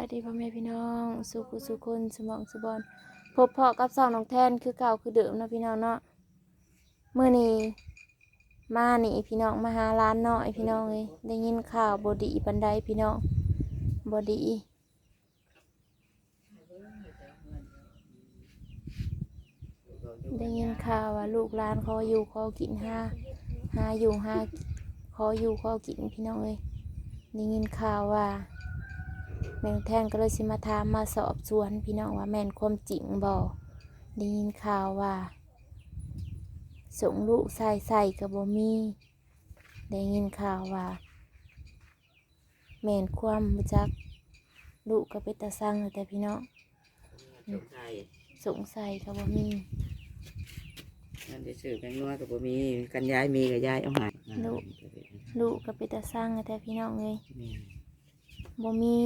ายดีพ่อแม่พี่น้อง สุขุสุคนสมองสบอนพบเพาะกับสองน้องแทนคือเก่าคือเดิมนะพี่น้องเนาะเมื่อนี้มานี่พี่น้องมาหาร้านเนาะไอพี่น้องเลยได้ยินข่าวบอดีปันไดพี่น้องบอดีได้ยินข่าวว่าลูกหลานเขอยู่เขากินห้าห้าอยู่ห้าขออยู่ขอกินพี่น้องเลยได้ยินข่าวว่า แม่นแท่นก็เลยสิมาถามมาสอบสวนพี่น้องว่าแม่นความจริงบ่ได้ยินข่าวว่าส่งลูกใส่ใส่กับบ่มีได้ยินข่าวว่าแม่นความบ่จักลูกก็เป็นตาสั่งอยู่แต่พี่น้องสงสัยสงสัยกับบ่มีนั่นจะซื้อแบงนัวกับบ่มีกันย้ายมีกับย้ายเอาใหายลูกก็เป็นตาสั่งอยู่แต่พี่น้องเลยบ่มี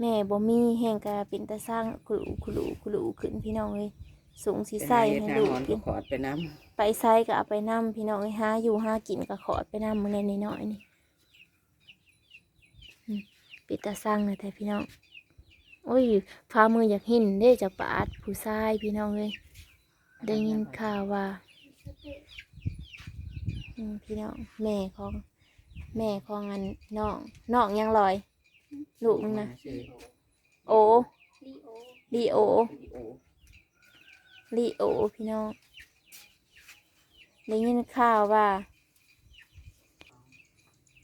แม่บ่มีแห่งก็เป็นตาสั่งคุลุคุลุคุลุขึ้นพี่น้องเลยสูงสีใส่ให้ทางลูกหอนกิก็นขอดไปน้ไปไซก็เอาไปนำพี่น้องไอ้หาอยู่หากินก็ขอดไปนำมือในน้อยๆนี่อืมปิดตาสั่งเลยแต่พี่น้องโอ้ยพามืออยากหินได้จากปาดผู้ชายพี่น้องเลยำได้ยินข่าวว่าอืมพี่น้องแม่ของ แม่ของอันน้องน้องยังลอย ลูกนึงนะซื้อโอลีโอโอ้ลีโอพี่น้องได้ยินข่าวว่า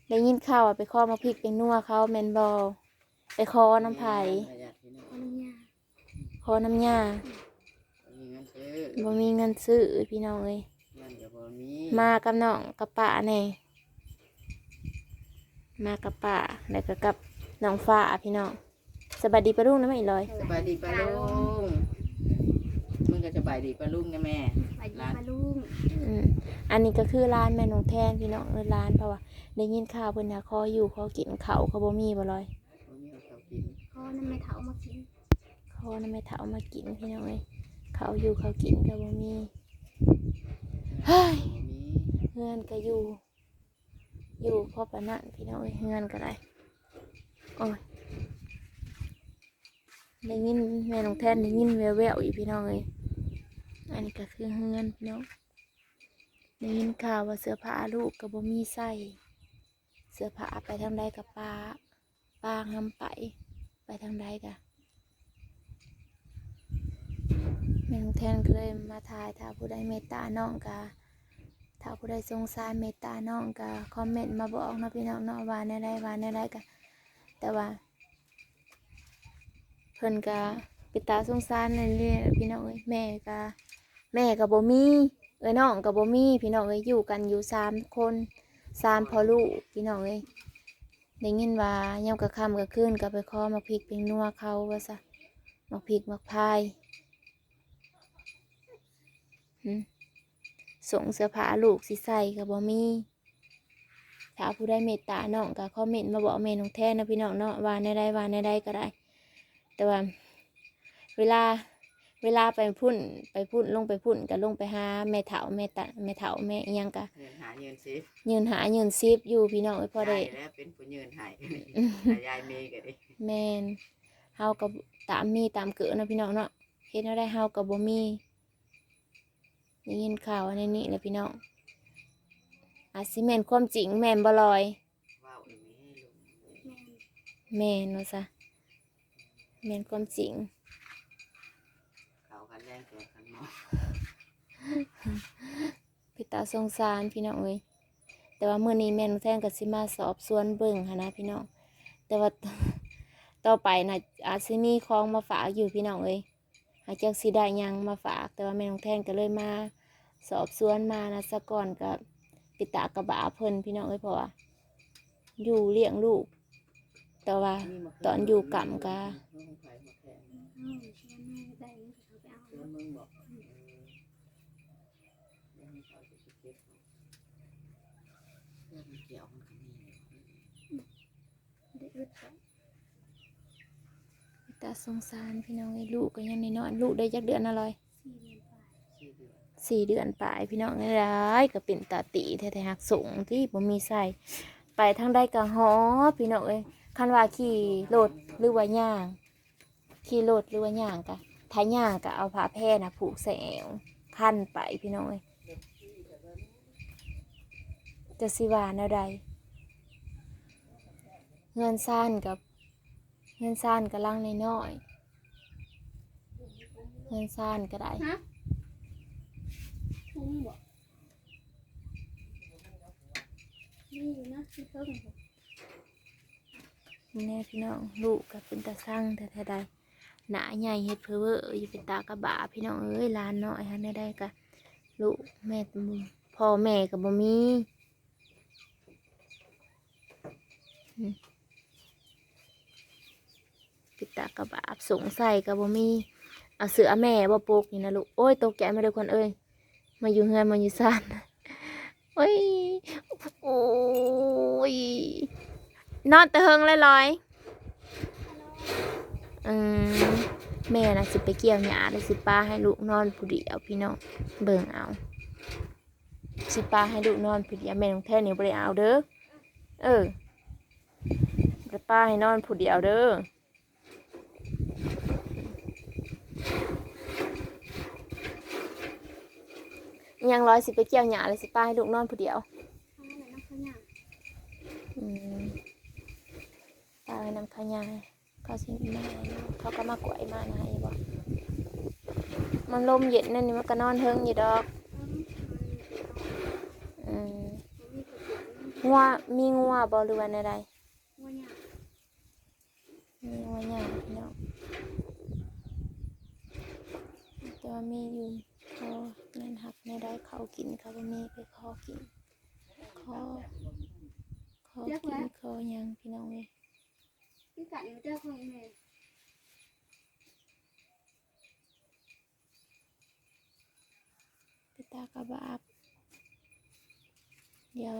ได้ยินข่าวว่าไปขอมาพริกเป็นนัวเขาแมนบอไปขอน้ำไผ่ประหยัดพี่น้องขอน้ำยามีเงินซื้อบ่มีเงินซื้อพี่น้องเอ้ยเงินกับบ่มีมากับน้องกับป้าแน่มากับป้าแล้วก็กับ น้องฟ้าพี่น้องสบายดีปะลุงนะไม่ลอยสบายดีปะลุงมึงก็สบายดีปะลุงนะแม่ไปดีปลาลุงอืมอันนี้ก็คือร้านแม่น้องแทนพี่น้องเออร้านเพราะว่าได้ยินข่าวเพิ่นน่ะขออยู่ขอกินเขาวเขาบ่มีบ่ลอยบ่มีเอาข้าวกินพ่อนั่นไม่เถามากินขอน้ำไม่เถามากินพี่น้องเอ้ยเขาอยู่เขากินก็บ่มีเฮ้ยบ่มีเงินก็อยู่ อยู่พอปานนั้นพี่น้องเอ้ยเงินก็ได้ โอ้ยได้ยินแม่น้องแทนได้ยินแววๆอยู่พี่น้องเอ้ยอันนี้ก็คือเงินพี่น้องได้ยินข่าวว่าเสื้อผ้าลูกก็บ่มีใส่เสื้อผ้าไปทางใดกับป้าป้าห้ำไป ไปทางใดกะแม่น้องแทนก็เลยมาถ่ายถ้าผู้ใดเมตตาน้องกะถ้าผู้ใดสงสารเมตตาน้องก็คอมเมนต์มาบอกนะพี่น้องเนาะว่าในใดว่าในใดก็ แต่ว่า เพิ่นก็ปิตาสงสารนเรื่องพี่น้องเอ้ยแม่ก็แม่ก็บบ่มีเอ้ยน้องก็บบ่มีพี่น้องเอ้ยอยู่กันอยู่สามคนสามพ่อลูกพี่น้องเอ้ยได้ยินว่ายามกะคำกะคืนก็ไปขอมาพริกเป็นนัวเขาว่าซะมาพริกมาพายส่งเสื้อผ้าลูกสิใส่กับบ่มี ถ้าผู้ใดเมตตาน้องก็คอมเมนต์มาบอกแม่น้องแท้นะพี่น้องเนาะว่าในใดว่าในใดก็ได้ แต่ว่าเวลาเวลาไปพุ่นไปพุ่นลงไปพุ่นก็ลงไปหาแม่เฒ่าแม่ตาแม่เฒ่าแม่อิหยังก็เงินหาเงินสิยืนหายืนซิบอยู่พี่น้องเอ้ยพอได้ยายแล้วเป็นผู้ยืนใหายยายมีก็ดิแม่นเฮากับตามมีตามเกิดนะพี่น้องเนาะเฮ็ดเอาได้เฮากับบ่มีได้ยินข่าวอันนี้แหละพี่น้อง อาจสิแม่นความจริงแม่นบ่ลอย ว้าวอีนี้ลุงแม่แม่นว่าซะแม่นความจริง เขากันแรงตัวกันหมอพี่ตาสงสารพี่น้องเอ้ยแต่ว่ามื้อนี้แม่นแท่งก็สิมาสอบสวนเบิ่งหันนะพี่น้อง แต่ว่า ต่อไปน่ะอาจสิมีของมาฝากอยู่พี่น้องเอ้ยหากจักสิได้หยังมาฝาก แต่ว่าแม่น้องแท่งก็เลยมา สอบสวนมานะซะก่อนกับ ปิตากระบะเพิ่นพี่น้องเอ้ยเพราะว่าอยู่เลี้ยงลูก แต่ว่าตอนอยู่กำกะเอ้าชวนแม่ได้เขาไปเอาเพื่อนมึงบอกเออเดี๋ยวให้เขาจะไปเก็บเอาเพื่อนมันเกี่ยวมันก็มีได้อึดไปปิตาสงสารพี่น้องเอ้ยลูกก็ยังน้อยๆลูกได้จักเดือนอะไร สี่เดือนไปลายพี่น้องนี่ร้ายก็เป็นตาตีแท้ๆหักสูงที่บ่มีใส่ไปทางใดก็ฮอพี่น้องเอ้ยคันว่าขี่รถหรือว่าย่าง ขี่รถหรือว่าย่างกะถ้าย่างกะเอาผ้าแพร่นะผูกใส่แอวพันไปพี่น้องเอ้ยจะสิวาแนวใดเงินซ่านกับเงินซ่านกับลังน้อยเงินซ่านก็ได้ ทุ่งบ่นี่อยู่นะที่เพิ่งแน่พี่น้องลูกกับเป็นตาสั่งแต่แท้ใดหนาใหญ่เฮ็ดเพอเวออยู่เป็นตากระบะพี่น้องเอ้ยลานน้อยฮะแน่ได้กะลูกแม่พ่อแม่กับบ่มีอืมเป็นตากระบะสงสัยกับบ่มีเอาเสือแม่บ่ปลูกนี่นะลูกโอ้ยตกใจมาเด้คนเอ้ย มาอยู่เฮือนมาอยู่ซ่านโอ้ยโอ้ยนอนตะเฮงเลยลอยๆอืมแม่น่ะสิไปเกี่ยวหญ้าเลยสิป้าให้ลูกนอนผู้เดียวพี่น้องเบิ่งเอา สิป้าให้ลูกนอนผู้เดียวแม่น้องแท้นี่บ่ได้เอาเด้อเออป้าให้นอนผู้เดียวเด้อ ยังร้อยสิไปเกี่ยวหญ้าเลยสิป้าให้ลูกนอนผู้เดียวทำอะไรน้ำข้าวหยาอืมตายน้ำขยายเขาสิมาให้เขาก็มากวยมาให้บ่มันลมเย็นนั่นนี่มันก็นอนเฮิงอยู่ดอกอืมงัวมีงัวบ่หรือว่าใดว่าหยาๆมีงัวใหญ่พี่น้องแต่ว่ามีอยู่พอนั่น หักในได้เขากินเขาบ่มีไปขอกินขอขอกินขอยังพี่น้องเอ้ยพี่กัดอยู่เจ้าของแม่ไปตากระบาบเดี๋ยว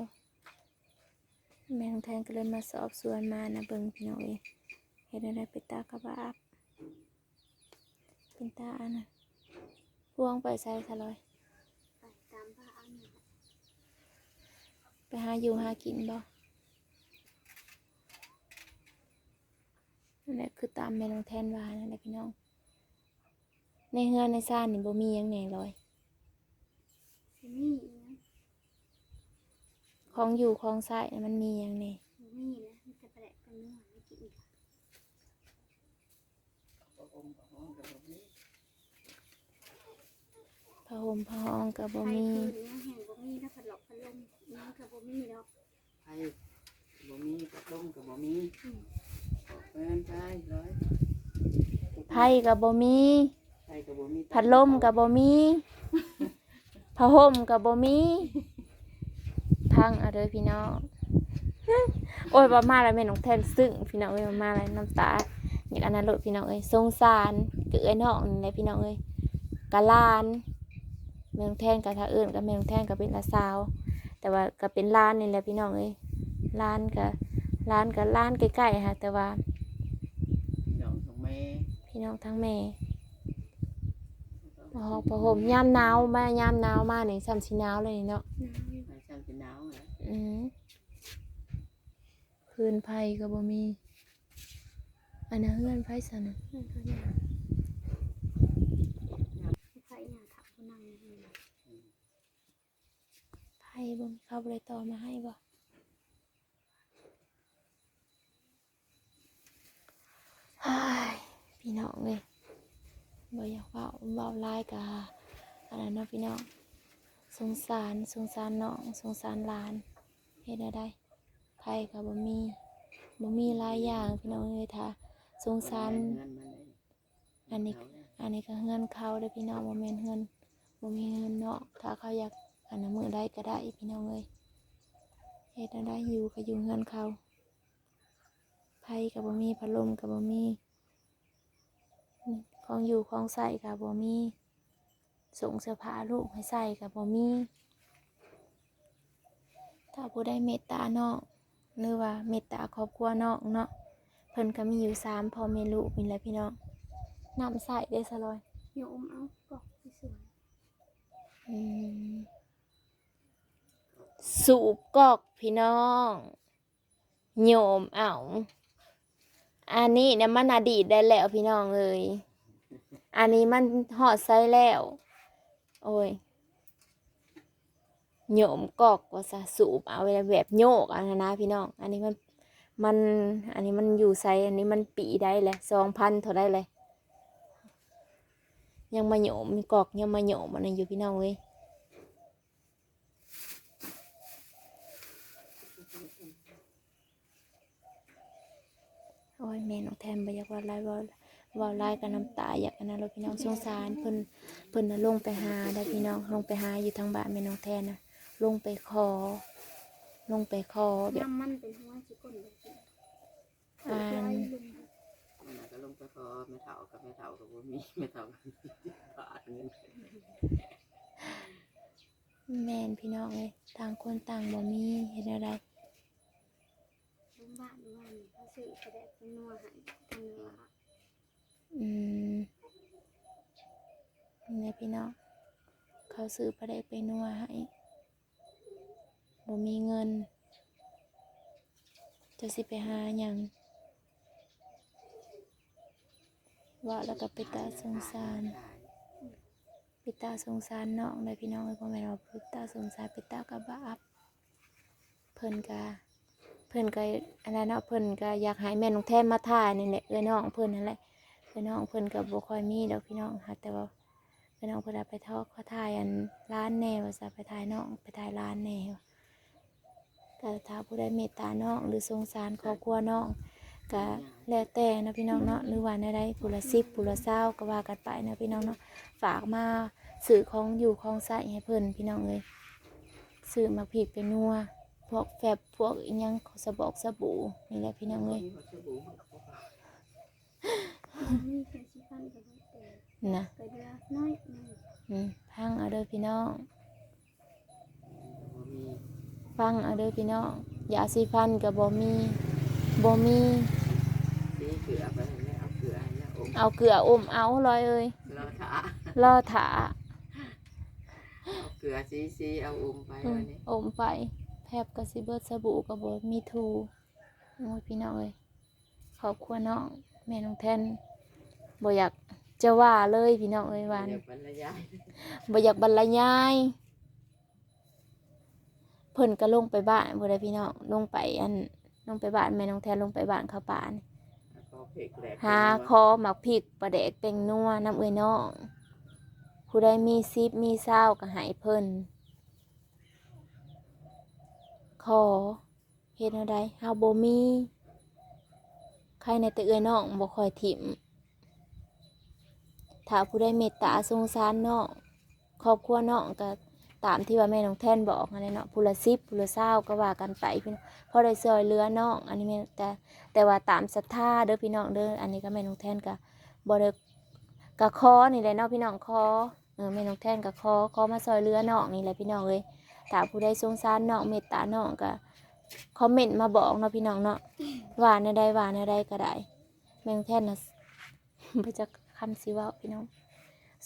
แมงแทนก็เลยมาสอบสวนมานะเบิ่งพี่น้องเองเห็นอะไรไปตากระบาบเป็นตาอันนะพวงไปใส่ทะลอย ไปตามผ้าอันนี้ ไป หาอยู่หากินบ่นั่นแหละคือตามแม่น้องแทนว่านั่นแหละพี่น้อง ในเฮือนในซ่านนี่บ่มีหยังแหน่ลอยสิมีอีนะของอยู่ของใส่น่ะมันมีหยังแหน่สิมีนะมีแต่แปลกกันเนื้อไม่กินอีกผ้าห่มผ้าห้องก็บ่ใครมี คืนเนี่ยแห่งบ่มีถ้าผัดหลอกพัดลม น้ำกับบ่มีดอกไผบ่มีกระต้มก็บ่มีเพิ่นไปร้อยไผ่ก็บ่มี ไผก็บ่มีพัดลมกับบ่มีผ้าห่มกับบ่มี พังเอาเด้อพี่น้อง โอ้ยบ่มาแล้วแม่น้องแทนซึ้งพี่น้องเอ้ยบ่มาแล้วน้ำตาอย่างอันนั้นโลดพี่น้องเอ้ยสงสารเกือไอ้น้องนี่แหละพี่น้องเอ้ยกะลาน แม่น้องแทนกับถ้าเอิ้นกับแม่น้องแทนก็เป็นอาสาว แต่ว่าก็เป็นล้านนี่แหละพี่น้องเอ้ยล้านก็ล้านก็ล้านใกล้ๆค่ะแต่ว่าน้องของแม่พี่น้องทั้งแม่พอพอห่มยามหนาวมายามหนาวมานี่ซ้ำสิหนาวเลยเนาะน้ำอยู่ไปเช้าจะหนาวแหละอืมพื้นไผ่ก็บ่มีอันนั้นเฮือนไผ่สันน่ะ นั่นเขาหยาใครหยาถักคนนั่งอยู่ ไผ่บ่มีเขาบ่ได้ต่อมาให้บ่เฮ้ยพี่น้องเอ้ยบ่อยากเว้าเว้าหลายกะอันนั้นเนาะพี่น้องสงสารสงสารน้องสงสารหลานเฮ็ดได้ได้ไผ่ก็บ่มีบ่มีหลายอย่างพี่น้องเอ้ยถ้าสงสารอันนี้อันนี้ก็เฮือนเขาเด้อพี่น้องบ่แม่นเฮือนบ่มีเฮือนเนาะถ้าเขาอยาก อันนั้นมื้อใดก็ได้พี่น้องเอ้ยเฮ็ดได้อยู่ก็อยู่เฮือนเขาไผก็บ่มีพัดลมก็บ่มีอืมของอยู่ของใส่ก็บ่มีส่งเสื้อผ้าลูกให้ใส่ก็บ่มีถ้าผู้ใดเมตตาน้องหรือว่าเมตตาครอบครัวน้องเนาะเพิ่นก็มีอยู่สามพ่อแม่ลูกนี่แหละพี่น้องน้ำใส่ได้อสลอยโยมเอากอกสวยอืม สูบกอกพี่น้อง โยมเอาอันนี้เนี่ยมันอดีตได้แล้วพี่น้องเอ้ยอันนี้มันหอดไซแล้ว โอ้ยโยมกอกว่าซะสูบเอาไว้แบบโยกอันนั้นนะพี่น้อง อันนี้มันมัน อันนี้มันอยู่ไซอันนี้มันปีได้แหละสองพันเท่าได้เลย ยังมาโยมกอกยังมาโยมอันนี้อยู่พี่น้องเว้ย อ้ยแม่น้องแทนบ่อยากว่าไรว่าว่าไรกับน้ำตาอยากอันนั้นเราพี่น้องสงสารเพิ่นเพิ่นน่ะลงไปหาได้พี่น้องลงไปหาอยู่ทางบ้านแม่น้องแทนนะลงไปขอ ลงไปขอแบบน้ำมันเป็นหัวสิก้นเลยสิอ่าไว้นลุงมันก็ลงไปพอไม่เท่ากับไม่เท่ากับบ่มีไม่เท่ากับบาทเงินแม่นพี่น้องเลยต่างคนต่างบ่มีเห็นอะไรลุงบ้าน ซื้อกระแดกเป็นนัวใหายทางเนื้อืมนี่พี่น้องเขาซื้อไปได้ไปนัวให้บ่มีเงิน จะสิไปหาหยังว่าแล้วก็ไปตาสงสารไปตาสงสารน้องเลยพี่น้องเลยพ่อแม่เราไปตาสงสารไปตากระบาบเพิ่นกา พิ่นก็อันนั้นเนาะเพิ่นก็อยากให้แม่น้องแทนมาถ่ายนี่แหละเอ้ยน้องเพิ่นนั่นแหละเอ้ยน้องเพิ่นก็บ่ค่อยมีดอกพี่น้องค่ะแต่ว่าเอ้ยน้องเพิ่นเอาไปทอดเขาถ่ายอันร้านแนวว่าซะไปถ่ายน้องไปถ่ายร้านแนวก็ถ้าผู้ใดเมตตาน้องหรือสงสารครอบครัวน้องก็แล้วแต่นะพี่น้องเนาะหรือว่าในใดผู้ละสิบผู้ละเศร้าก็ว่ากันไปนะพี่น้องเนาะฝากมาสื่อของอยู่ของใส่ให้เพิ่นพี่น้องเลยสื่อมาผิดเป็นนัว พวกแฟบพวกอิหยังสบอกสบู่นี่แหละพี่น้องเลยมีสบู่มีแค่สิพันกับไว้แต่นะไปเดือน้อยหนึงอืมพังเอาเด้อพี่น้องบ่มีฟังเอาเด้อพี่น้องยาสีฟันกับบ่มีบ่มีสีเกลือไปให้แม่เอาเกลือให้แม่อมเอาเกลืออมเอาลอยเอ้ยรอถารอถาเอาเกลือสีสีเอาอมไปอืมวันนี้ อมไปแพ บกับสิเบิดสบู่กับบ่มีทูโอ้ยพี่น้องเอ้ยขอบคุณน้องแม่น้องแทนบ่อยากจะว่าเลยพี่น้องเอ้ยว่าเดี๋ยวบรรยายบ่อยากบรรยายเพิ่นก็ลงไปบ้านบ่ได้พี่น้องลงไปอันลงไปบ้านแม่น้องแทนลงไปบ้านเขาป่านี่แล้วก็เพกแหลกหาคอหมักพริกปลาแดกเป็งนัวน้ำเอ้ยน้องผู้ใดมีซิปมีเศร้าก็ให้เพิ่น ขอเฮ็ดเอาใดเฮาบ่มีใครในแต่เอ้ยน้องบ่คอยถิ่มถ้าผู้ใดเมตตาสงสารน้องครอบครัวน้องก็ตามที่ว่าแม่น้องแท่นบอกนั่นแหละเนาะผู้ละสิบผู้ละเศร้าก็ว่ากันไปพี่น้องพอได้ซอยเหลือน้องอันนี้แม่แต่แต่ว่าตามศรัทธาเด้อพี่น้องเด้ออันนี้ก็แม่น้องแท่นก็บ่ได้ก็ขอนี่แหละเนาะพี่น้องขอเออแม่น้องแท่นก็ขอขอมาซอยเหลือน้องนี่แหละพี่น้องเอ้ย ถ้าผู้ใดสงสารน้องเมตตาน้องก็คอมเมนต์มาบอกเนาะพี่น้องเนาะว่าในใดว่าในใดก็ได้แมงแท่นนะไปจะคำสิเว่าพี่น้อง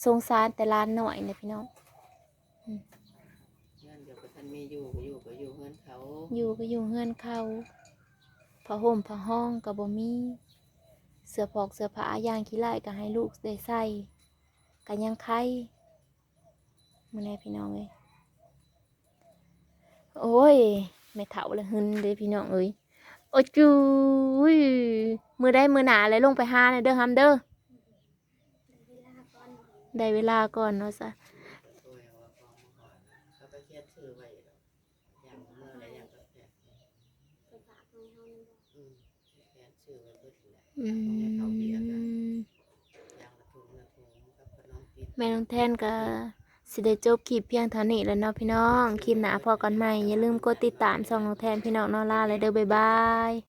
สงสารแต่ร้านหน่อยเนี่ยพี่น้องเงินเดี๋ยวก็ท่านมีอยู่ก็อยู่ก็อยู่เงินเขา อยู่ก็อยู่เฮือนเขาผ้าห่มผ้าห้องก็บ่มีเสื้อผอกเสื้อผ้าย่างขี้ไล่ก็ให้ลูกได้ใส่กันยังไข่มื้อนี้พี่น้องเอ้ย โอ้ยไม่เฒ่าเลยหึนเด้พี่น้องเอ้ยโอ้จุยมือได้มือหนาเลยลงไปหาเลยเด้อฮัมเด้อได้เวลาก่อนเนาะซะตัวเอาว่าฟองมาก่อนเขาไปเขียนชื่อไว้ดอกอย่างเมื่อไรอย่างก็แผลไปฝากให้เฮานี่บ่อืมเขียนชื่อไว้เบิดแหละอืเขาเบียร์กันมอย่างละถุงละถุงกับขนมปี๊บแม่น้องแทนก็ สิได้จบคลิปเพียงเท่านี้แล้วเนาะพี่น้อง คลิปหน้าพอกันใหม่ อย่าลืมกดติดตามช่องน้องแทนพี่น้องนอล่าเลยเด้อบ๊ายบาย